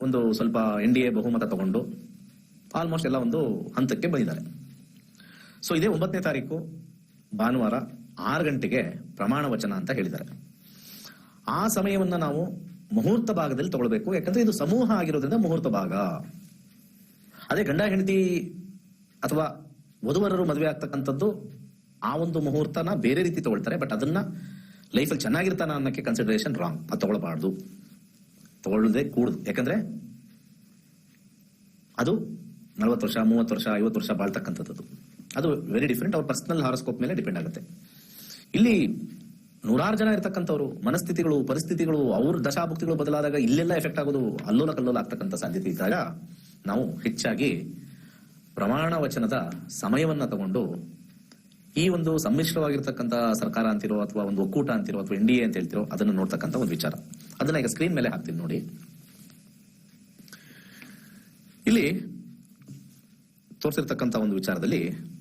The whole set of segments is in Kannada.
ಒಂದು ಸ್ವಲ್ಪ ಎನ್ ಡಿ ಎ ಬಹುಮತ ತಗೊಂಡು ಆಲ್ಮೋಸ್ಟ್ ಎಲ್ಲ ಒಂದು ಹಂತಕ್ಕೆ ಬಂದಿದ್ದಾರೆ. ಸೊ ಇದೇ ಒಂಬತ್ತನೇ ತಾರೀಕು ಭಾನುವಾರ ಆರು ಗಂಟೆಗೆ ಪ್ರಮಾಣ ವಚನ ಅಂತ ಹೇಳಿದ್ದಾರೆ. ಆ ಸಮಯವನ್ನ ನಾವು ಮುಹೂರ್ತ ಭಾಗದಲ್ಲಿ ತಗೊಳ್ಬೇಕು. ಯಾಕಂದ್ರೆ ಇದು ಸಮೂಹ ಆಗಿರೋದ್ರಿಂದ ಮುಹೂರ್ತ ಭಾಗ. ಅದೇ ಗಂಡ, ಹೆಂಡತಿ ಅಥವಾ ವಧುವರರು ಮದುವೆ ಆಗ್ತಕ್ಕಂಥದ್ದು ಆ ಒಂದು ಮುಹೂರ್ತನ ಬೇರೆ ರೀತಿ ತಗೊಳ್ತಾರೆ. ಬಟ್ ಅದನ್ನ ಲೈಫಲ್ಲಿ ಚೆನ್ನಾಗಿರ್ತಾನ ಅನ್ನೋಕ್ಕೆ ಕನ್ಸಿಡರೇಷನ್ ರಾಂಗ್ ಅದು ತಗೊಳ್ಬಾರ್ದು. ತಗೊಳ್ಳದೆ ಕೂಡುದು. ಯಾಕಂದ್ರೆ ಅದು ನಲವತ್ತು ವರ್ಷ, ಮೂವತ್ತು ವರ್ಷ, ಐವತ್ತು ವರ್ಷ ಬಾಳ್ತಕ್ಕಂಥದ್ದು. ಅದು ವೆರಿ ಡಿಫ್ರೆಂಟ್ ಅವ್ರ ಪರ್ಸನಲ್ ಹಾರೋಸ್ಕೋಪ್ ಮೇಲೆ ಡಿಪೆಂಡ್ ಆಗುತ್ತೆ. ಇಲ್ಲಿ ನೂರಾರು ಜನ ಇರತಕ್ಕಂಥವ್ರು, ಮನಸ್ಥಿತಿಗಳು, ಪರಿಸ್ಥಿತಿಗಳು, ಅವ್ರ ದಶಾಭಕ್ತಿಗಳು ಬದಲಾದಾಗ ಇಲ್ಲೆಲ್ಲ ಎಫೆಕ್ಟ್ ಆಗೋದು ಅಲ್ಲೋಲ ಕಲ್ಲೋಲ ಆಗ್ತಕ್ಕಂಥ ಸಾಧ್ಯತೆ ಇದ್ದಾಗ ನಾವು ಹೆಚ್ಚಾಗಿ ಪ್ರಮಾಣ ವಚನದ ಸಮಯವನ್ನ ತಗೊಂಡು ಈ ಒಂದು ಸಮ್ಮಿಶ್ರವಾಗಿರ್ತಕ್ಕಂಥ ಸರ್ಕಾರ ಅಂತಿರೋ ಅಥವಾ ಒಂದು ಒಕ್ಕೂಟ ಅಂತಿರೋ ಅಥವಾ ಎನ್ ಡಿ ಎ ಅಂತ ಹೇಳ್ತಿರೋ ಅದನ್ನು ನೋಡ್ತಕ್ಕಂಥ ಒಂದು ವಿಚಾರ. ಅದನ್ನ ಈಗ ಸ್ಕ್ರೀನ್ ಮೇಲೆ ಹಾಕ್ತೀನಿ ನೋಡಿ. ಇಲ್ಲಿ ತೋರಿಸಿರ್ತಕ್ಕಂಥ ಒಂದು ವಿಚಾರದಲ್ಲಿ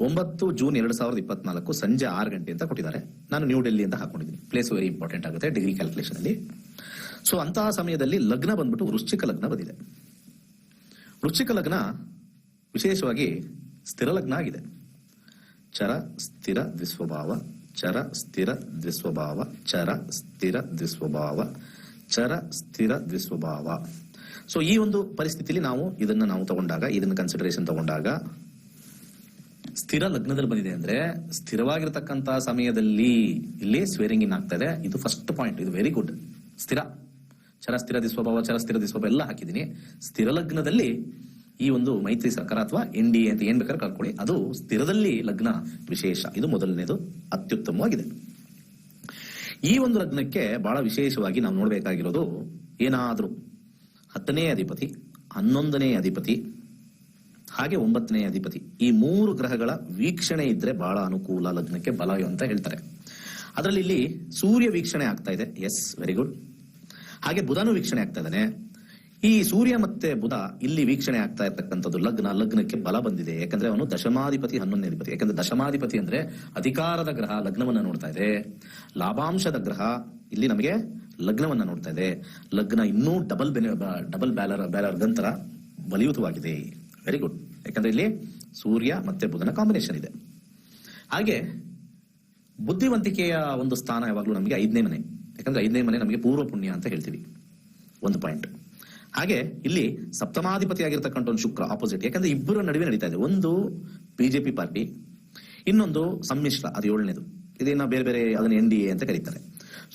ಒಂಬತ್ತು ಜೂನ್ ಎರಡ್ ಸಾವಿರದ ಇಪ್ಪತ್ನಾಲ್ಕು ಸಂಜೆ ಆರು ಗಂಟೆ ಅಂತ ಕೊಟ್ಟಿದ್ದಾರೆ. ನಾನು ನ್ಯೂ ಡೆಲ್ಲಿ ಅಂತ ಹಾಕೊಂಡಿದ್ದೀನಿ. ಪ್ಲೇಸ್ ವೆರಿ ಇಂಪಾರ್ಟೆಂಟ್ ಆಗುತ್ತೆ ಡಿಗ್ರಿ ಕ್ಯಾಲ್ಕುಲೇಷನ್ ಅಲ್ಲಿ. ಸೊ ಅಂತಹ ಸಮಯದಲ್ಲಿ ಲಗ್ನ ಬಂದ್ಬಿಟ್ಟು ವೃಶ್ಚಿಕ ಲಗ್ನ ಬಂದಿದೆ. ವೃಶ್ಚಿಕ ಲಗ್ನ ವಿಶೇಷವಾಗಿ ಸ್ಥಿರ ಲಗ್ನ ಆಗಿದೆ. ಚರ, ಸ್ಥಿರ, ದ್ವಿಸ್ವಭಾವ ಚರ ಸ್ಥಿರ ದ್ವಿಸ್ವಭಾವ, ಚರ ಸ್ಥಿರ ದ್ವಿಸ್ವಭಾವ, ಚರ ಸ್ಥಿರ ದ್ವಿಸ್ವಭಾವ. ಸೊ ಈ ಒಂದು ಪರಿಸ್ಥಿತಿಯಲ್ಲಿ ನಾವು ಇದನ್ನ ನಾವು ತಗೊಂಡಾಗ, ಇದನ್ನ ಕನ್ಸಿಡರೇಷನ್ ತಗೊಂಡಾಗ ಸ್ಥಿರ ಲಗ್ನದಲ್ಲಿ ಬಂದಿದೆ ಅಂದ್ರೆ ಸ್ಥಿರವಾಗಿರ್ತಕ್ಕಂತ ಸಮಯದಲ್ಲಿ ಇಲ್ಲಿ ಸ್ವೇರಿಂಗ್ ಇನ್ ಆಗ್ತಾ ಇದೆ ಇದು ಫಸ್ಟ್ ಪಾಯಿಂಟ್ ಇದು ವೆರಿ ಗುಡ್ ಸ್ಥಿರ. ಚರ ಸ್ಥಿರ ದಿಸ್ವಭಾವ ಚರ ಸ್ಥಿರ ದಿಸ್ವಭಾವ ಎಲ್ಲ ಹಾಕಿದ್ದೀನಿ. ಸ್ಥಿರ ಲಗ್ನದಲ್ಲಿ ಈ ಒಂದು ಮೈತ್ರಿ ಸರ್ಕಾರ ಅಥವಾ ಎನ್ ಡಿ ಎ ಅಂತ ಏನ್ ಬೇಕಾದ್ರೆ ಕರ್ಕೊಳ್ಳಿ ಅದು ಸ್ಥಿರದಲ್ಲಿ ಲಗ್ನ ವಿಶೇಷ. ಇದು ಮೊದಲನೇದು ಅತ್ಯುತ್ತಮವಾಗಿದೆ. ಈ ಒಂದು ಲಗ್ನಕ್ಕೆ ಬಹಳ ವಿಶೇಷವಾಗಿ ನಾವು ನೋಡಬೇಕಾಗಿರೋದು ಏನಾದರೂ ಹತ್ತನೇ ಅಧಿಪತಿ, ಹನ್ನೊಂದನೇ ಅಧಿಪತಿ, ಹಾಗೆ ಒಂಬತ್ತನೇ ಅಧಿಪತಿ ಈ ಮೂರು ಗ್ರಹಗಳ ವೀಕ್ಷಣೆ ಇದ್ರೆ ಬಹಳ ಅನುಕೂಲ ಲಗ್ನಕ್ಕೆ ಬಲ ಅಂತ ಹೇಳ್ತಾರೆ. ಅದರಲ್ಲಿ ಇಲ್ಲಿ ಸೂರ್ಯ ವೀಕ್ಷಣೆ ಆಗ್ತಾ ಇದೆ. ಎಸ್ ವೆರಿ ಗುಡ್ ಹಾಗೆ ಬುಧನು ವೀಕ್ಷಣೆ ಆಗ್ತಾ ಇದ್ದಾನೆ. ಈ ಸೂರ್ಯ ಮತ್ತೆ ಬುಧ ಇಲ್ಲಿ ವೀಕ್ಷಣೆ ಆಗ್ತಾ ಇರ್ತಕ್ಕಂಥದ್ದು ಲಗ್ನ, ಲಗ್ನಕ್ಕೆ ಬಲ ಬಂದಿದೆ. ಯಾಕಂದ್ರೆ ಅವನು ದಶಮಾಧಿಪತಿ ಹನ್ನೊಂದನೇ ಅಧಿಪತಿ ಯಾಕಂದ್ರೆ ದಶಮಾಧಿಪತಿ ಅಂದ್ರೆ ಅಧಿಕಾರದ ಗ್ರಹ, ಲಗ್ನವನ್ನ ನೋಡ್ತಾ ಇದೆ. ಲಾಭಾಂಶದ ಗ್ರಹ ಇಲ್ಲಿ ನಮಗೆ ಲಗ್ನವನ್ನ ನೋಡ್ತಾ ಇದೆ. ಲಗ್ನ ಇನ್ನೂ ಡಬಲ್ ಬೆನೆ ಡಬಲ್ ಬ್ಯಾಲರ್ ಬ್ಯಾಲರ್ ಗಂತರ ಬಲಿಯುತವಾಗಿದೆ ವೆರಿ ಗುಡ್ ಯಾಕಂದ್ರೆ ಇಲ್ಲಿ ಸೂರ್ಯ ಮತ್ತೆ ಬುಧನ ಕಾಂಬಿನೇಷನ್ ಇದೆ. ಹಾಗೆ ಬುದ್ಧಿವಂತಿಕೆಯ ಒಂದು ಸ್ಥಾನ ಯಾವಾಗಲೂ ನಮಗೆ ಐದನೇ ಮನೆ. ಯಾಕಂದ್ರೆ ಐದನೇ ಮನೆ ನಮಗೆ ಪೂರ್ವ ಪುಣ್ಯ ಅಂತ ಹೇಳ್ತೀವಿ. ಒಂದು ಪಾಯಿಂಟ್ ಹಾಗೆ ಇಲ್ಲಿ ಸಪ್ತಮಾಧಿಪತಿ ಆಗಿರ್ತಕ್ಕಂಥ ಒಂದು ಶುಕ್ರ ಆಪೋಸಿಟ್ ಯಾಕಂದ್ರೆ ಇಬ್ಬರ ನಡುವೆ ನಡೀತಾ ಇದೆ. ಒಂದು ಬಿಜೆಪಿ ಪಾರ್ಟಿ ಇನ್ನೊಂದು ಸಮ್ಮಿಶ್ರ, ಅದು ಏಳನೇದು. ಇದನ್ನ ಬೇರೆ ಬೇರೆ ಅದನ್ನ ಎನ್ ಡಿ ಎ ಅಂತ ಕರೀತಾರೆ.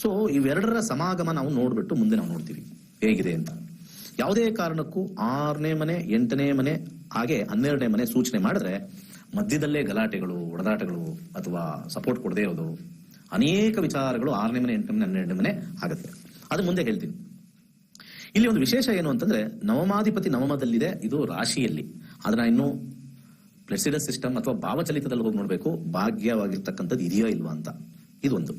ಸೊ ಇವೆರಡರ ಸಮಾಗಮ ನಾವು ನೋಡ್ಬಿಟ್ಟು ಮುಂದೆ ನಾವು ನೋಡ್ತೀವಿ. ಹೇಗಿದೆ ಅಂತ. ಯಾವುದೇ ಕಾರಣಕ್ಕೂ ಆರನೇ ಮನೆ, ಎಂಟನೇ ಮನೆ, ಹಾಗೆ ಹನ್ನೆರಡನೇ ಮನೆ ಸೂಚನೆ ಮಾಡಿದ್ರೆ ಮಧ್ಯದಲ್ಲೇ ಗಲಾಟೆಗಳು, ಒಡದಾಟಗಳು ಅಥವಾ ಸಪೋರ್ಟ್ ಕೊಡದೇ ಇರೋದು. ಅನೇಕ ವಿಚಾರಗಳು ಆರನೇ ಮನೆ, ಎಂಟನೇ ಮನೆ, ಹನ್ನೆರಡನೇ ಮನೆ ಆಗುತ್ತೆ. ಅದು ಮುಂದೆ ಹೇಳ್ತೀನಿ. ಇಲ್ಲಿ ಒಂದು ವಿಶೇಷ ಏನು ಅಂತಂದ್ರೆ, ನವಮಾಧಿಪತಿ ನವಮದಲ್ಲಿದೆ, ಇದು ರಾಶಿಯಲ್ಲಿ. ಅದನ್ನ ಇನ್ನು ಪ್ಲೆಸಿಡಸ್ ಸಿಸ್ಟಮ್ ಅಥವಾ ಭಾವಚಲಿತದಲ್ಲಿ ಹೋಗಿ ನೋಡಬೇಕು, ಭಾಗ್ಯವಾಗಿರ್ತಕ್ಕಂಥದ್ದು ಇದೆಯೋ ಇಲ್ವಾ ಅಂತ. ಇದೊಂದು.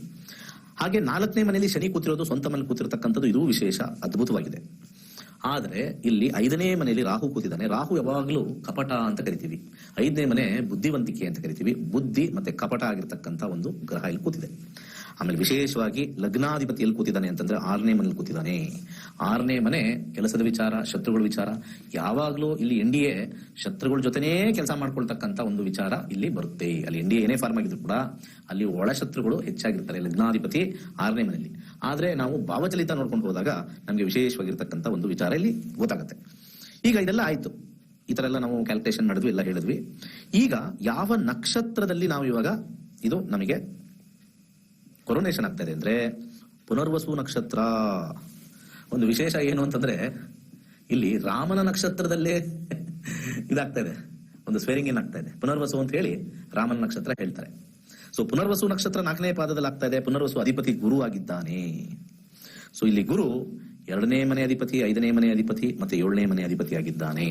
ಹಾಗೆ ನಾಲ್ಕನೇ ಮನೆಯಲ್ಲಿ ಶನಿ ಕೂತಿರೋದು, ಸ್ವಂತ ಮನೆ ಕೂತಿರತಕ್ಕಂಥದ್ದು ಇದು ವಿಶೇಷ, ಅದ್ಭುತವಾಗಿದೆ. ಆದರೆ ಇಲ್ಲಿ ಐದನೇ ಮನೆಯಲ್ಲಿ ರಾಹು ಕೂತಿದ್ದಾನೆ. ರಾಹು ಯಾವಾಗಲೂ ಕಪಟ ಅಂತ ಕರಿತೀವಿ. ಐದನೇ ಮನೆ ಬುದ್ಧಿವಂತಿಕೆ ಅಂತ ಕರಿತೀವಿ. ಬುದ್ಧಿ ಮತ್ತೆ ಕಪಟ ಆಗಿರ್ತಕ್ಕಂಥ ಒಂದು ಗ್ರಹ ಇಲ್ಲಿ ಕೂತಿದೆ. ಆಮೇಲೆ ವಿಶೇಷವಾಗಿ ಲಗ್ನಾಧಿಪತಿ ಎಲ್ಲಿ ಕೂತಿದ್ದಾನೆ ಅಂತಂದ್ರೆ ಆರನೇ ಮನೆಯಲ್ಲಿ ಕೂತಿದ್ದಾನೆ. ಆರನೇ ಮನೆ ಕೆಲಸದ ವಿಚಾರ, ಶತ್ರುಗಳ ವಿಚಾರ, ಯಾವಾಗಲೂ ಇಲ್ಲಿ ಎನ್ ಡಿ ಶತ್ರುಗಳ ಜೊತೆನೇ ಕೆಲಸ ಮಾಡ್ಕೊಳ್ತಕ್ಕಂತ ಒಂದು ವಿಚಾರ ಇಲ್ಲಿ ಬರುತ್ತೆ. ಅಲ್ಲಿ ಎನ್ ಡಿ ಏನೇ ಫಾರ್ಮ್ ಆಗಿದ್ರು ಕೂಡ ಅಲ್ಲಿ ಒಳ ಶತ್ರುಗಳು ಹೆಚ್ಚಾಗಿರ್ತಾರೆ ಲಗ್ನಾಧಿಪತಿ ಆರನೇ ಮನೆಯಲ್ಲಿ ಆದ್ರೆ ನಾವು ಭಾವಚಲಿತ ನೋಡ್ಕೊಂಡು ಹೋದಾಗ ನಮಗೆ ವಿಶೇಷವಾಗಿರ್ತಕ್ಕಂಥ ಒಂದು ವಿಚಾರ ಇಲ್ಲಿ ಗೊತ್ತಾಗುತ್ತೆ. ಈಗ ಇದೆಲ್ಲ ಆಯ್ತು. ಈ ತರ ಎಲ್ಲ ನಾವು ಕ್ಯಾಲ್ಕುಲೇಷನ್ ಮಾಡಿದ್ವಿ ಎಲ್ಲ ಹೇಳಿದ್ವಿ. ಈಗ ಯಾವ ನಕ್ಷತ್ರದಲ್ಲಿ ನಾವು ಇವಾಗ ಇದು ನಮಗೆ ಕೊರೋನೇಷನ್ ಆಗ್ತಾ ಇದೆ ಅಂದ್ರೆ ಪುನರ್ವಸು ನಕ್ಷತ್ರ. ಒಂದು ವಿಶೇಷ ಏನು ಅಂತಂದ್ರೆ ಇಲ್ಲಿ ರಾಮನ ನಕ್ಷತ್ರದಲ್ಲೇ ಇದಾಗ್ತಾ ಇದೆ ಒಂದು ಸ್ವೇರಿಂಗ್ ಏನಾಗ್ತಾ ಇದೆ ಪುನರ್ವಸು ಅಂತ ಹೇಳಿ ರಾಮನ ನಕ್ಷತ್ರ ಹೇಳ್ತಾರೆ. ಸೊ ಪುನರ್ವಸು ನಕ್ಷತ್ರ ನಾಲ್ಕನೇ ಪಾದದಲ್ಲಿ ಆಗ್ತಾ ಇದೆ. ಪುನರ್ವಸು ಅಧಿಪತಿ ಗುರು ಆಗಿದ್ದಾನೆ. ಸೊ ಇಲ್ಲಿ ಗುರು ಎರಡನೇ ಮನೆ ಅಧಿಪತಿ, ಐದನೇ ಮನೆ ಅಧಿಪತಿ ಮತ್ತೆ ಏಳನೇ ಮನೆ ಅಧಿಪತಿ ಆಗಿದ್ದಾನೆ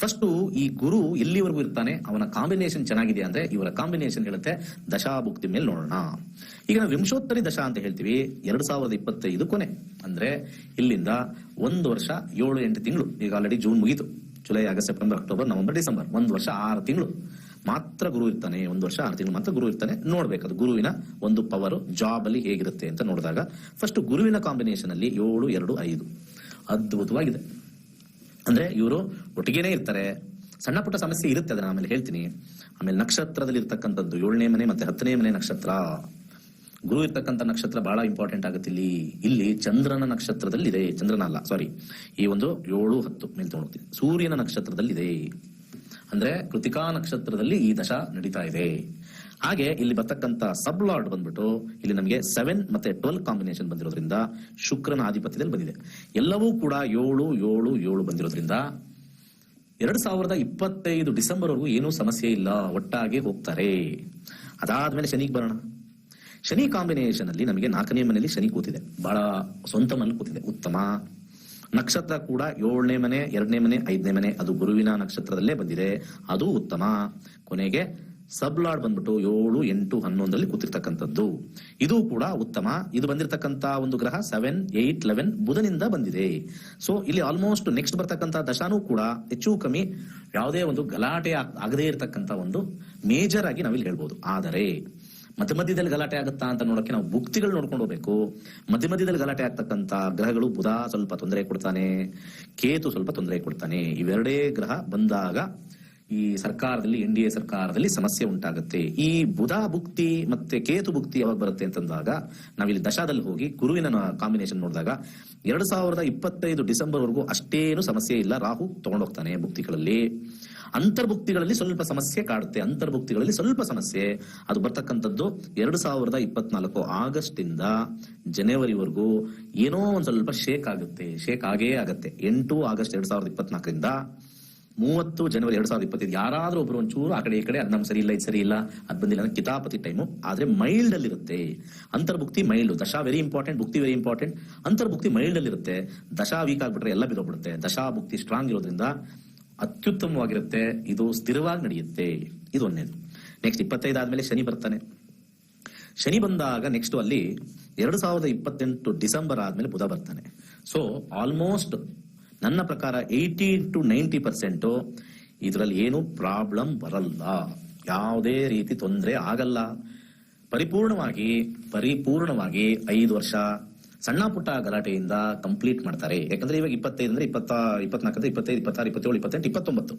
ಫಸ್ಟ್ ಈ ಗುರು ಎಲ್ಲಿವರೆಗೂ ಇರ್ತಾನೆ? ಅವನ ಕಾಂಬಿನೇಷನ್ ಚೆನ್ನಾಗಿದೆ ಅಂದ್ರೆ ಇವರ ಕಾಂಬಿನೇಷನ್ ಹೇಳುತ್ತೆ ದಶಾಭುಕ್ತಿ ಮೇಲೆ ನೋಡೋಣ ಈಗ ನಾವು ವಿಂಶೋತ್ತರಿ ದಶಾ ಅಂತ ಹೇಳ್ತೀವಿ. ಎರಡ್ ಸಾವಿರದ ಇಪ್ಪತ್ತೈದು ಕೊನೆ. ಅಂದ್ರೆ ಇಲ್ಲಿಂದ ಒಂದು ವರ್ಷ ಏಳು ಎಂಟು ತಿಂಗಳು. ಈಗ ಆಲ್ರೆಡಿ ಜೂನ್ ಮುಗೀತು. July August September October November December ಒಂದು ವರ್ಷ ಆರು ತಿಂಗಳು. ಮಾತ್ರ ಗುರು ಇರ್ತಾನೆ, ಒಂದು ವರ್ಷ, ಆರು ತಿಂಗಳು ಮಾತ್ರ ಗುರು ಇರ್ತಾನೆ, ನೋಡ್ಬೇಕು ಅದು ಗುರುವಿನ ಒಂದು ಪವರ್ ಜಾಬ್ ಅಲ್ಲಿ ಹೇಗಿರುತ್ತೆ ಅಂತ ನೋಡಿದಾಗ ಫಸ್ಟ್ ಗುರುವಿನ ಕಾಂಬಿನೇಷನ್ ಅಲ್ಲಿ ಏಳು, ಎರಡು, ಐದು. ಅದ್ಭುತವಾಗಿದೆ. ಅಂದ್ರೆ ಇವರು ಒಟ್ಟಿಗೆನೇ ಇರ್ತಾರೆ, ಸಣ್ಣ ಪುಟ್ಟ ಸಮಸ್ಯೆ ಇರುತ್ತೆ, ಅದನ್ನ ಆಮೇಲೆ ಹೇಳ್ತೀನಿ. ಆಮೇಲೆ ನಕ್ಷತ್ರದಲ್ಲಿ ಇರ್ತಕ್ಕಂಥದ್ದು ಏಳನೇ ಮನೆ ಮತ್ತೆ ಹತ್ತನೇ ಮನೆ ನಕ್ಷತ್ರ. ಗುರು ಇರ್ತಕ್ಕಂಥ ನಕ್ಷತ್ರ ಬಹಳ ಇಂಪಾರ್ಟೆಂಟ್ ಆಗುತ್ತೆ ಇಲ್ಲಿ. ಇಲ್ಲಿ ಚಂದ್ರನ ನಕ್ಷತ್ರದಲ್ಲಿ ಇದೆ ಚಂದ್ರನ ಅಲ್ಲ ಸಾರಿ ಈ ಒಂದು ಏಳು, ಹತ್ತು, ಮೇಲೆ ತಗೊಂಡೋಗ್ತೀನಿ ಸೂರ್ಯನ ನಕ್ಷತ್ರದಲ್ಲಿ ಇದೆ ಅಂದ್ರೆ ಕೃತಿಕಾ ನಕ್ಷತ್ರದಲ್ಲಿ ಈ ದಶ ನಡೀತಾ ಇದೆ. ಹಾಗೆ ಇಲ್ಲಿ ಬರ್ತಕ್ಕಂತ ಸಬ್ ಲಾರ್ಡ್ ಬಂದ್ಬಿಟ್ಟು ಇಲ್ಲಿ ನಮಗೆ ಸೆವೆನ್ ಮತ್ತೆ ಟ್ವೆಲ್ ಕಾಂಬಿನೇಷನ್ ಬಂದಿರೋದ್ರಿಂದ ಶುಕ್ರನ ಆಧಿಪತ್ಯದಲ್ಲಿ ಬಂದಿದೆ. ಎಲ್ಲವೂ ಕೂಡ ಏಳು ಏಳು ಏಳು ಬಂದಿರೋದ್ರಿಂದ ಎರಡ್ ಸಾವಿರದ ಇಪ್ಪತ್ತೈದು ಡಿಸೆಂಬರ್ ವರೆಗೂ ಏನೂ ಸಮಸ್ಯೆ ಇಲ್ಲ, ಒಟ್ಟಾಗಿ ಹೋಗ್ತಾರೆ. ಅದಾದ್ಮೇಲೆ ಶನಿಗೆ ಬರೋಣ. ಶನಿ ಕಾಂಬಿನೇಷನ್ ಅಲ್ಲಿ ನಮಗೆ ನಾಲ್ಕನೇ ಮನೆಯಲ್ಲಿ ಶನಿ ಕೂತಿದೆ. ಬಹಳ ಸ್ವಂತ ಮನೆ ಕೂತಿದೆ. ಉತ್ತಮ. ನಕ್ಷತ್ರ ಕೂಡ ಏಳನೇ ಮನೆ, ಎರಡನೇ ಮನೆ, ಐದನೇ ಮನೆ, ಅದು ಗುರುವಿನ ನಕ್ಷತ್ರದಲ್ಲೇ ಬಂದಿದೆ. ಅದು ಉತ್ತಮ. ಕೊನೆಗೆ ಸಬ್ ಲಾರ್ಡ್ ಬಂದ್ಬಿಟ್ಟು ಏಳು, ಎಂಟು, ಹನ್ನೊಂದರಲ್ಲಿ ಕೂತಿರ್ತಕ್ಕಂಥದ್ದು. ಇದು ಕೂಡ ಉತ್ತಮ. ಇದು ಬಂದಿರತಕ್ಕಂತ ಒಂದು ಗ್ರಹ ಸೆವೆನ್ ಏಟ್ ಲೆವೆನ್ ಬುಧನಿಂದ ಬಂದಿದೆ. ಸೊ ಇಲ್ಲಿ ಆಲ್ಮೋಸ್ಟ್ ನೆಕ್ಸ್ಟ್ ಬರ್ತಕ್ಕಂತ ದಶಾನೂ ಕೂಡ ಹೆಚ್ಚು ಕಮ್ಮಿ ಯಾವುದೇ ಒಂದು ಗಲಾಟೆ ಆಗ್- ಆಗದೇ ಇರತಕ್ಕಂತ ಒಂದು ಮೇಜರ್ ಆಗಿ ನಾವಿಲ್ಲಿ ಹೇಳ್ಬೋದು. ಆದರೆ ಮಧ್ಯ ಮಧ್ಯದಲ್ಲಿ ಗಲಾಟೆ ಆಗುತ್ತಾ ಅಂತ ನೋಡಕ್ಕೆ ನಾವು ಭುಕ್ತಿಗಳು ನೋಡ್ಕೊಂಡು ಹೋಗ್ಬೇಕು. ಮಧ್ಯ ಮಧ್ಯದಲ್ಲಿ ಗಲಾಟೆ ಆಗ್ತಕ್ಕಂತ ಗ್ರಹಗಳು ಬುಧ ಸ್ವಲ್ಪ ತೊಂದರೆ ಕೊಡ್ತಾನೆ, ಕೇತು ಸ್ವಲ್ಪ ತೊಂದರೆ ಕೊಡ್ತಾನೆ. ಇವೆರಡೇ ಗ್ರಹ ಬಂದಾಗ ಈ ಸರ್ಕಾರದಲ್ಲಿ, ಎನ್ ಡಿ ಎ ಸರ್ಕಾರದಲ್ಲಿ ಸಮಸ್ಯೆ ಉಂಟಾಗುತ್ತೆ. ಈ ಬುಧ ಭುಕ್ತಿ ಮತ್ತೆ ಕೇತು ಭುಕ್ತಿ ಯಾವಾಗ ಬರುತ್ತೆ ಅಂತಂದಾಗ ನಾವಿಲ್ಲಿ ದಶಾದಲ್ಲಿ ಹೋಗಿ ಗುರುವಿನ ಕಾಂಬಿನೇಷನ್ ನೋಡಿದಾಗ ಎರಡ್ ಸಾವಿರದ ಇಪ್ಪತ್ತೈದು ಡಿಸೆಂಬರ್ ವರೆಗೂ ಅಷ್ಟೇನು ಸಮಸ್ಯೆ ಇಲ್ಲ. ರಾಹು ತಗೊಂಡೋಗ್ತಾನೆ ಭುಕ್ತಿಗಳಲ್ಲಿ. ಅಂತರ್ಭುಕ್ತಿಗಳಲ್ಲಿ ಸ್ವಲ್ಪ ಸಮಸ್ಯೆ ಕಾಡುತ್ತೆ. ಅಂತರ್ಭುಕ್ತಿಗಳಲ್ಲಿ ಸ್ವಲ್ಪ ಸಮಸ್ಯೆ. ಅದು ಬರ್ತಕ್ಕಂಥದ್ದು ಎರಡು ಸಾವಿರದ ಇಪ್ಪತ್ನಾಲ್ಕು ಆಗಸ್ಟ್ ಇಂದ ಜನವರಿವರೆಗೂ ಏನೋ ಒಂದ್ ಸ್ವಲ್ಪ ಶೇಕ್ ಆಗುತ್ತೆ. ಶೇಕ್ ಆಗೇ ಆಗುತ್ತೆ. ಎಂಟು ಆಗಸ್ಟ್ ಎರಡ್ ಸಾವಿರದ ಇಪ್ಪತ್ನಾಲ್ಕರಿಂದ ಮೂವತ್ತು ಜನವರಿ ಎರಡ್ ಸಾವಿರದ ಇಪ್ಪತ್ತೈದು ಯಾರಾದ್ರೂ ಒಬ್ರು ಒಂಚೂರು ಆ ಕಡೆ ಈ ಕಡೆ ಅದ್ ನಮ್ಗೆ ಸರಿ ಇಲ್ಲ, ಇದು ಸರಿ ಇಲ್ಲ, ಅದ್ ಬಂದಿಲ್ಲ ಅಂದ್ರೆ ಕಿತಾಪತಿ ಟೈಮು. ಆದ್ರೆ ಮೈಲ್ಡ್ ಅಲ್ಲಿ ಇರುತ್ತೆ ಅಂತರ್ಭುಕ್ತಿ ಮೈಲ್ಡ್. ದಶಾ ವೆರಿ ಇಂಪಾರ್ಟೆಂಟ್ ಭುಕ್ತಿ ವೆರಿ ಇಂಪಾರ್ಟೆಂಟ್ ಅಂತರ್ಭುಕ್ತಿ ಮೈಲ್ಡ್ ಅಲ್ಲಿ ಇರುತ್ತೆ ದಶಾ ವೀಕ್ ಆಗ್ಬಿಟ್ರೆ ಎಲ್ಲ ಬಿದ್ದೋಗ್ಬಿಡುತ್ತೆ. ದಶಾ ಭುಕ್ತಿ ಸ್ಟ್ರಾಂಗ್ ಇರೋದ್ರಿಂದ ಅತ್ಯುತ್ತಮವಾಗಿರುತ್ತೆ. ಇದು ಸ್ಥಿರವಾಗಿ ನಡೆಯುತ್ತೆ. ಇದು ಒಂದೇದು. ನೆಕ್ಸ್ಟ್ ಇಪ್ಪತ್ತೈದು ಆದ್ಮೇಲೆ ಶನಿ ಬರ್ತಾನೆ. ಶನಿ ಬಂದಾಗ ನೆಕ್ಸ್ಟ್ ಅಲ್ಲಿ ಎರಡು ಸಾವಿರದ ಇಪ್ಪತ್ತೆಂಟು ಡಿಸೆಂಬರ್ ಆದ್ಮೇಲೆ ಬುಧ ಬರ್ತಾನೆ. ಸೊ ಆಲ್ಮೋಸ್ಟ್ ನನ್ನ ಪ್ರಕಾರ ಏಯ್ಟಿ ಟು ನೈಂಟಿ ಪರ್ಸೆಂಟ್ ಇದರಲ್ಲಿ ಏನು ಪ್ರಾಬ್ಲಮ್ ಬರಲ್ಲ. ಯಾವುದೇ ರೀತಿ ತೊಂದರೆ ಆಗಲ್ಲ. ಪರಿಪೂರ್ಣವಾಗಿ ಪರಿಪೂರ್ಣವಾಗಿ ಐದು ವರ್ಷ ಸಣ್ಣ ಪುಟ್ಟ ಗಲಾಟೆಯಿಂದ ಕಂಪ್ಲೀಟ್ ಮಾಡ್ತಾರೆ. ಯಾಕಂದ್ರೆ ಇವಾಗ ಇಪ್ಪತ್ತೈದು ಅಂದ್ರೆ ಇಪ್ಪತ್ತ ಇಪ್ಪತ್ನಾಲ್ಕಂದ್ರೆ ಇಪ್ಪತ್ತೈದು, ಇಪ್ಪತ್ತಾರು, ಇಪ್ಪತ್ತೇಳು, ಇಪ್ಪತ್ತೆಂಟು, ಇಪ್ಪತ್ತೊಂಬತ್ತು.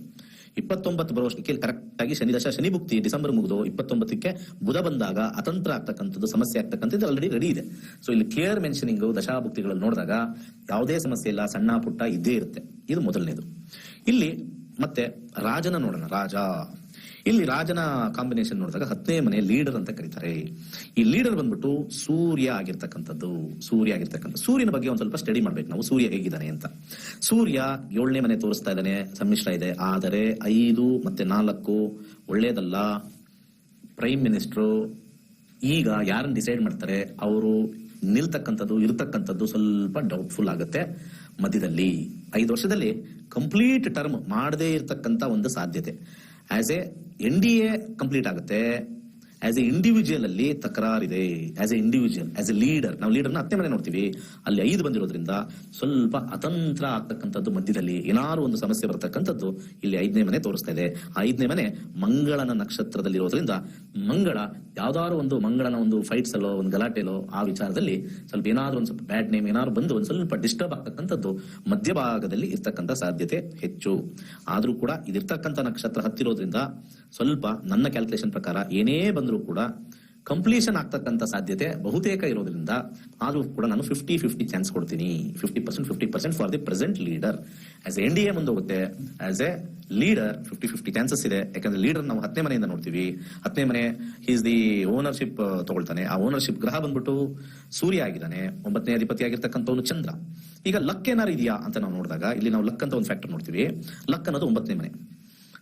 ಇಪ್ಪತ್ತೊಂಬತ್ತು ಬರುವಷ್ಟಕ್ಕೆ ಕರೆಕ್ಟ್ ಆಗಿ ಶನಿ ದಶ, ಶನಿ ಭುಕ್ತಿ ಡಿಸೆಂಬರ್ ಮುಗಿದು ಇಪ್ಪತ್ತೊಂಬತ್ತಕ್ಕೆ ಬುಧ ಬಂದಾಗ ಅತಂತ್ರ ಆಗ್ತಕ್ಕಂಥದ್ದು, ಸಮಸ್ಯೆ ಆಗ್ತಕ್ಕಂಥದ್ದು ಆಲ್ರೆಡಿ ರೆಡಿ ಇದೆ. ಸೊ ಇಲ್ಲಿ ಕ್ಲಿಯರ್ ಮೆನ್ಷನಿಂಗ್ ದಶಾಭುಕ್ತಿಗಳಲ್ಲಿ ನೋಡಿದಾಗ ಯಾವುದೇ ಸಮಸ್ಯೆ ಇಲ್ಲ, ಸಣ್ಣ ಪುಟ್ಟ ಇದ್ದೇ ಇರುತ್ತೆ. ಇದು ಮೊದಲನೇದು. ಇಲ್ಲಿ ಮತ್ತೆ ರಾಜನ ನೋಡೋಣ. ರಾಜ ಇಲ್ಲಿ ರಾಜನ ಕಾಂಬಿನೇಷನ್ ನೋಡಿದಾಗ ಹತ್ತನೇ ಮನೆ ಲೀಡರ್ ಅಂತ ಕರೀತಾರೆ. ಈ ಲೀಡರ್ ಬಂದ್ಬಿಟ್ಟು ಸೂರ್ಯ ಆಗಿರ್ತಕ್ಕಂಥದ್ದು, ಸೂರ್ಯ ಆಗಿರ್ತಕ್ಕಂಥ, ಸೂರ್ಯನ ಬಗ್ಗೆ ಒಂದ್ ಸ್ವಲ್ಪ ಸ್ಟಡಿ ಮಾಡ್ಬೇಕು ನಾವು, ಸೂರ್ಯ ಹೇಗಿದ್ದಾನೆ ಅಂತ. ಸೂರ್ಯ ಏಳನೇ ಮನೆ ತೋರಿಸ್ತಾ ಇದ್ದಾನೆ, ಸಮ್ಮಿಶ್ರ ಇದೆ. ಆದರೆ ಐದು ಮತ್ತೆ ನಾಲ್ಕು ಒಳ್ಳೇದಲ್ಲ. ಪ್ರೈಮ್ ಮಿನಿಸ್ಟ್ರು ಈಗ ಯಾರನ್ನ ಡಿಸೈಡ್ ಮಾಡ್ತಾರೆ, ಅವರು ನಿಲ್ತಕ್ಕಂಥದ್ದು, ಇರ್ತಕ್ಕಂಥದ್ದು ಸ್ವಲ್ಪ ಡೌಟ್ಫುಲ್ ಆಗುತ್ತೆ ಮಧ್ಯದಲ್ಲಿ. ಐದು ವರ್ಷದಲ್ಲಿ ಕಂಪ್ಲೀಟ್ ಟರ್ಮ್ ಮಾಡದೇ ಇರತಕ್ಕಂತ ಒಂದು ಸಾಧ್ಯತೆ. As a N D A complete ಆಗುತ್ತೆ. ಆಸ್ ಎ ಇಂಡಿವಿಜುವಲ್ ಅಲ್ಲಿ ತಕರಾರಿದೆ. As a individual as a leader ನಾವು ಲೀಡರ್ನ ಹತ್ತನೇ ಮನೆ ನೋಡ್ತೀವಿ. ಅಲ್ಲಿ ಐದು ಬಂದಿರೋದ್ರಿಂದ ಸ್ವಲ್ಪ ಅತಂತ್ರ ಆಗ್ತಕ್ಕಂಥದ್ದು ಮಧ್ಯದಲ್ಲಿ ಏನಾದ್ರು ಒಂದು ಸಮಸ್ಯೆ ಬರ್ತಕ್ಕಂಥದ್ದು ಇಲ್ಲಿ ಐದನೇ ಮನೆ ತೋರಿಸ್ತಾ ಇದೆ. ಐದನೇ ಮನೆ ಮಂಗಳನ ನಕ್ಷತ್ರದಲ್ಲಿರೋದ್ರಿಂದ ಮಂಗಳ ಯಾವ್ದಾದ್ರು ಒಂದು ಮಂಗಳನ ಒಂದು ಫೈಟ್ಸ್ ಅಲ್ಲೋ, ಒಂದು ಗಲಾಟೆಲೋ ಆ ವಿಚಾರದಲ್ಲಿ ಸ್ವಲ್ಪ ಏನಾದ್ರು ಒಂದು ಸ್ವಲ್ಪ ಬ್ಯಾಡ್ ನೇಮ್ ಏನಾದ್ರು ಬಂದು ಒಂದು ಸ್ವಲ್ಪ ಡಿಸ್ಟರ್ಬ್ ಆಗ್ತಕ್ಕಂಥದ್ದು ಮಧ್ಯಭಾಗದಲ್ಲಿ ಇರ್ತಕ್ಕಂಥ ಸಾಧ್ಯತೆ ಹೆಚ್ಚು. ಆದ್ರೂ ಕೂಡ ಇದಿರ್ತಕ್ಕಂಥ ನಕ್ಷತ್ರ ಹತ್ತಿರೋದ್ರಿಂದ ಸ್ವಲ್ಪ ನನ್ನ ಕ್ಯಾಲ್ಕುಲೇಷನ್ ಪ್ರಕಾರ ಏನೇ ಬಂದರೂ ಕೂಡ ಕಂಪ್ಲೀಷನ್ ಆಗ್ತಕ್ಕಂಥ ಸಾಧ್ಯತೆ ಬಹುತೇಕ ಇರೋದ್ರಿಂದ, ಆದರೂ ಕೂಡ ನಾನು ಫಿಫ್ಟಿ ಫಿಫ್ಟಿ ಚಾನ್ಸ್ ಕೊಡ್ತೀನಿ. Fifty percent fifty percent for the present leader as N D A ಮುಂದೋಗುತ್ತೆ as a leader fifty fifty chances ಇದೆ. ಯಾಕಂದ್ರೆ ಲೀಡರ್ ನಾವು ಹತ್ತನೇ ಮನೆಯಿಂದ ನೋಡ್ತೀವಿ. ಹತ್ತನೇ ಮನೆ ಈಸ್ ದಿ ಓನರ್ಶಿಪ್ ತಗೊಳ್ತಾನೆ. ಆ ಓನರ್ಶಿಪ್ ಗ್ರಹ ಬಂದ್ಬಿಟ್ಟು ಸೂರ್ಯ ಆಗಿದ್ದಾನೆ. ಒಂಬತ್ತನೇ ಅಧಿಪತಿ ಆಗಿರ್ತಕ್ಕಂಥವನು ಚಂದ್ರ. ಈಗ ಲಕ್ ಏನಾರು ಇದೆಯಾ ಅಂತ ನಾವು ನೋಡಿದಾಗ, ಇಲ್ಲಿ ನಾವು ಲಕ್ ಅಂತ ಒಂದು ಫ್ಯಾಕ್ಟರ್ ನೋಡ್ತೀವಿ. ಲಕ್ ಅನ್ನೋದು ಒಂಬತ್ತನೇ ಮನೆ.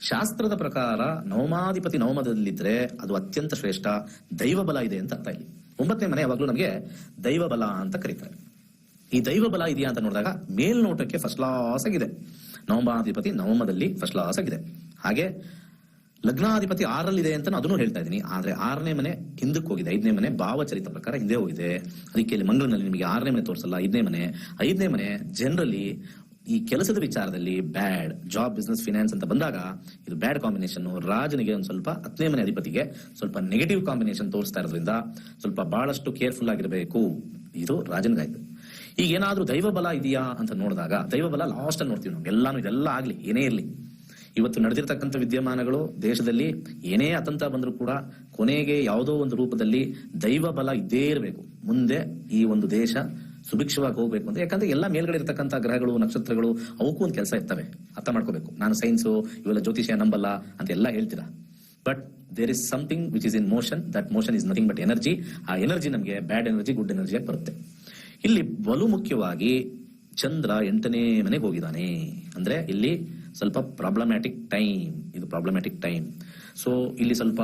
ಶಾಸ್ತ್ರದ ಪ್ರಕಾರ ನವಮಾಧಿಪತಿ ನವಮದಲ್ಲಿದ್ರೆ ಅದು ಅತ್ಯಂತ ಶ್ರೇಷ್ಠ ದೈವ ಬಲ ಇದೆ ಅಂತ ಅರ್ಥ ಇಲ್ಲಿ. ಒಂಬತ್ತನೇ ಮನೆ ಯಾವಾಗಲೂ ನಮಗೆ ದೈವ ಬಲ ಅಂತ ಕರೀತಾರೆ. ಈ ದೈವ ಬಲ ಇದೆಯಾ ಅಂತ ನೋಡಿದಾಗ ಮೇಲ್ನೋಟಕ್ಕೆ ಫಸ್ಟ್ ಕ್ಲಾಸ್ ಆಗಿದೆ. ನವಮಾಧಿಪತಿ ನವಮದಲ್ಲಿ ಫಸ್ಟ್ ಕ್ಲಾಸ್ ಆಗಿದೆ. ಹಾಗೆ ಲಗ್ನಾಧಿಪತಿ ಆರಲ್ಲಿದೆ ಅಂತ ನಾನು ಅದನ್ನು ಹೇಳ್ತಾ ಇದ್ದೀನಿ. ಆದ್ರೆ ಆರನೇ ಮನೆ ಹಿಂದಕ್ಕೆ ಹೋಗಿದೆ. ಐದನೇ ಮನೆ ಭಾವಚರಿತ ಪ್ರಕಾರ ಹಿಂದೆ ಹೋಗಿದೆ. ಅದಕ್ಕೆ ಇಲ್ಲಿ ಮಂಗಳೂರಿನಲ್ಲಿ ನಿಮಗೆ ಆರನೇ ಮನೆ ತೋರಿಸಲ್ಲ. ಐದನೇ ಮನೆ ಐದನೇ ಮನೆ ಜನರಲಿ ಈ ಕೆಲಸದ ವಿಚಾರದಲ್ಲಿ ಬ್ಯಾಡ್, ಜಾಬ್ ಬಿಸ್ನೆಸ್ ಫಿನಾನ್ಸ್ ಅಂತ ಬಂದಾಗ ಇದು ಬ್ಯಾಡ್ ಕಾಂಬಿನೇಷನ್ ರಾಜನಿಗೆ ಒಂದು ಸ್ವಲ್ಪ ಹತ್ತನೇ ಮನೆ ಅಧಿಪತಿಗೆ ಸ್ವಲ್ಪ ನೆಗೆಟಿವ್ ಕಾಂಬಿನೇಷನ್ ತೋರಿಸ್ತಾ ಇರೋದ್ರಿಂದ ಸ್ವಲ್ಪ ಬಹಳಷ್ಟು ಕೇರ್ಫುಲ್ ಆಗಿರಬೇಕು. ಇದು ರಾಜನಿಗಾಯ್ತು. ಈಗ ಏನಾದ್ರೂ ದೈವ ಬಲ ಇದೆಯಾ ಅಂತ ನೋಡಿದಾಗ ದೈವ ಬಲ ಲಾಸ್ಟ್ ಅಲ್ಲಿ ನೋಡ್ತೀವಿ ನಾವು. ಎಲ್ಲಾನು ಇದೆಲ್ಲ ಆಗ್ಲಿ, ಏನೇ ಇರಲಿ. ಇವತ್ತು ನಡೆದಿರ್ತಕ್ಕಂಥ ವಿದ್ಯಮಾನಗಳು ದೇಶದಲ್ಲಿ ಏನೇ ಅತಂತ ಬಂದರೂ ಕೂಡ ಕೊನೆಗೆ ಯಾವುದೋ ಒಂದು ರೂಪದಲ್ಲಿ ದೈವ ಬಲ ಇದ್ದೇ ಇರಬೇಕು. ಮುಂದೆ ಈ ಒಂದು ದೇಶ ಸುಭಿಕ್ಷವಾಗಿ ಹೋಗ್ಬೇಕು ಅಂದ್ರೆ ಯಾಕಂದ್ರೆ ಎಲ್ಲ ಮೇಲ್ಗಡೆ ಇರ್ತಕ್ಕಂಥ ಗ್ರಹಗಳು, ನಕ್ಷತ್ರಗಳು, ಅವಕ್ಕೂ ಒಂದು ಕೆಲಸ ಇರ್ತವೆ. ಅರ್ಥ ಮಾಡ್ಕೋಬೇಕು. ನಾನು ಸೈನ್ಸು ಇವೆಲ್ಲ ಜ್ಯೋತಿಷ್ಯ ನಂಬಲ್ಲ ಅಂತ ಎಲ್ಲ ಹೇಳ್ತೀರಾ? But there is something which is in motion that motion is nothing but energy ಆ ಎನರ್ಜಿ ನಮಗೆ ಬ್ಯಾಡ್ ಎನರ್ಜಿ ಗುಡ್ ಎನರ್ಜಿ ಬರುತ್ತೆ. ಇಲ್ಲಿ ಬಲು ಮುಖ್ಯವಾಗಿ ಚಂದ್ರ ಎಂಟನೇ ಮನೆಗೆ ಹೋಗಿದ್ದಾನೆ. ಅಂದ್ರೆ ಇಲ್ಲಿ ಸ್ವಲ್ಪ ಪ್ರಾಬ್ಲಮ್ಯಾಟಿಕ್ ಟೈಮ್ ಇದು ಪ್ರಾಬ್ಲಮ್ಯಾಟಿಕ್ ಟೈಮ್ ಸೊ ಇಲ್ಲಿ ಸ್ವಲ್ಪ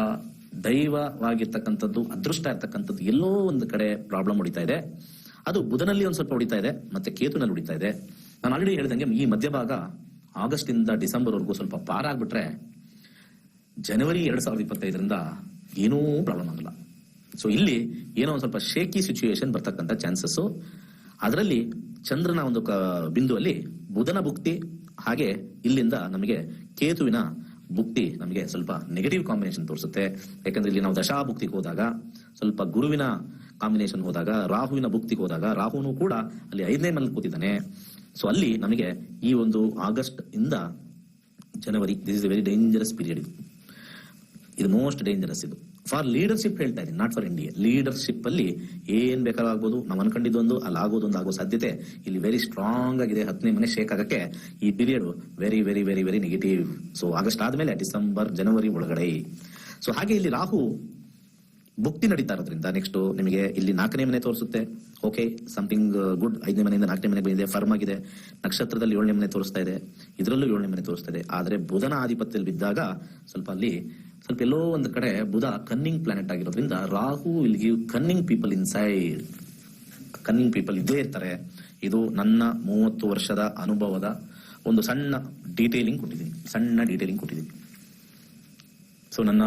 ದೈವವಾಗಿರ್ತಕ್ಕಂಥದ್ದು, ಅದೃಷ್ಟ ಇರ್ತಕ್ಕಂಥದ್ದು ಎಲ್ಲೋ ಒಂದು ಕಡೆ ಪ್ರಾಬ್ಲಮ್ ಹೊಡಿತಾ ಇದೆ. ಅದು ಬುಧನಲ್ಲಿ ಒಂದು ಸ್ವಲ್ಪ ಹೊಡಿತಾ ಇದೆ, ಮತ್ತೆ ಕೇತುನಲ್ಲಿ ಹೊಡಿತಾ ಇದೆ. ನಾನು ಆಲ್ರೆಡಿ ಹೇಳಿದಂಗೆ ಈ ಮಧ್ಯಭಾಗ ಆಗಸ್ಟ್ ಇಂದ ಡಿಸೆಂಬರ್ ವರೆಗೂ ಸ್ವಲ್ಪ ಪಾರ ಆಗ್ಬಿಟ್ರೆ ಜನವರಿ ಎರಡ್ ಸಾವಿರದ ಇಪ್ಪತ್ತೈದರಿಂದ ಏನೂ ಪ್ರಾಬ್ಲಮ್ ಆಗಲ್ಲ ಸೊ ಇಲ್ಲಿ ಏನೋ ಒಂದು ಸ್ವಲ್ಪ ಶೇಕಿ ಸಿಚುಯೇಷನ್ ಬರ್ತಕ್ಕಂಥ ಚಾನ್ಸಸ್ ಅದರಲ್ಲಿ ಚಂದ್ರನ ಒಂದು ಕ- ಬಿಂದುವಲ್ಲಿ ಬುಧನ ಭುಕ್ತಿ, ಹಾಗೆ ಇಲ್ಲಿಂದ ನಮಗೆ ಕೇತುವಿನ ಭುಕ್ತಿ ನಮಗೆ ಸ್ವಲ್ಪ ನೆಗೆಟಿವ್ ಕಾಂಬಿನೇಷನ್ ತೋರಿಸುತ್ತೆ. ಯಾಕಂದ್ರೆ ಇಲ್ಲಿ ನಾವು ದಶಾ ಭುಕ್ತಿಗೆ ಹೋದಾಗ ಸ್ವಲ್ಪ ಗುರುವಿನ ಕಾಂಬಿನೇಷನ್ ಹೋದಾಗ, ರಾಹುವಿನ ಭುಕ್ತಿಗೆ ಹೋದಾಗ, ರಾಹುನು ಕೂಡ ಅಲ್ಲಿ ಐದನೇ ಮನೆ ಕೂತಿದ್ದಾನೆ. ಸೊ ಅಲ್ಲಿ ನಮಗೆ ಈ ಒಂದು ಆಗಸ್ಟ್ ಇಂದ ಜನವರಿ this is a very dangerous period ಇದು. ಇದು ಮೋಸ್ಟ್ ಡೇಂಜರಸ್ ಇದು. ಫಾರ್ ಲೀಡರ್ಶಿಪ್ ಹೇಳ್ತಾ ಇದ್ದೀನಿ ನಾಟ್ ಫಾರ್ ಇಂಡಿಯಾ ಲೀಡರ್ಶಿಪ್ ಅಲ್ಲಿ ಏನ್ ಬೇಕಾದ್ರೂ ಆಗ್ಬೋದು. ನಾವು ಅನ್ಕೊಂಡಿದ್ದೊಂದು ಅಲ್ಲಿ ಆಗೋದೊಂದು ಆಗೋ ಸಾಧ್ಯತೆ ಇಲ್ಲಿ ವೆರಿ ಸ್ಟ್ರಾಂಗ್ ಆಗಿದೆ. ಹತ್ತನೇ ಮನೆ ಶೇಕ್ ಆಗಕ್ಕೆ ಈ period very very very very negative so August ಆದ್ಮೇಲೆ ಡಿಸೆಂಬರ್ ಜನವರಿ ಒಳಗಡೆ. ಸೊ ಹಾಗೆ ಇಲ್ಲಿ ರಾಹು ಭುಕ್ತಿ ನಡೀತಾ ಇರೋದ್ರಿಂದ ನೆಕ್ಸ್ಟ್ ನಿಮಗೆ ಇಲ್ಲಿ ನಾಲ್ಕನೇ ಮನೆ ತೋರಿಸುತ್ತೆ. ಓಕೆ ಸಮಥಿಂಗ್ ಗುಡ್ ಐದನೇ ಮನೆಯಿಂದ ನಾಲ್ಕನೇ ಮನೆ ಬಂದಿದೆ ಫರ್ಮ್ ಆಗಿದೆ. ನಕ್ಷತ್ರದಲ್ಲಿ ಏಳನೇ ಮನೆ ತೋರಿಸ್ತಾ ಇದೆ. ಇದರಲ್ಲೂ ಏಳನೇ ಮನೆ ತೋರಿಸ್ತಾ ಇದೆ. ಆದ್ರೆ ಬುಧನ ಆಧಿಪತ್ಯದಲ್ಲಿ ಬಿದ್ದಾಗ ಸ್ವಲ್ಪ ಅಲ್ಲಿ ಸ್ವಲ್ಪ ಎಲ್ಲೋ ಒಂದು ಕಡೆ ಬುಧ ಕನ್ನಿಂಗ್ ಪ್ಲಾನೆಟ್ ಆಗಿರೋದ್ರಿಂದ Rahu will give cunning people inside cunning people ಇದ್ದೇ ಇರ್ತಾರೆ. ಇದು ನನ್ನ ಮೂವತ್ತು ವರ್ಷದ ಅನುಭವದ ಒಂದು ಸಣ್ಣ ಡೀಟೇಲಿಂಗ್ ಕೊಟ್ಟಿದ್ದೀನಿ. ಸಣ್ಣ ಡೀಟೇಲಿಂಗ್ ಕೊಟ್ಟಿದ್ದೀನಿ. ಸೊ ನನ್ನ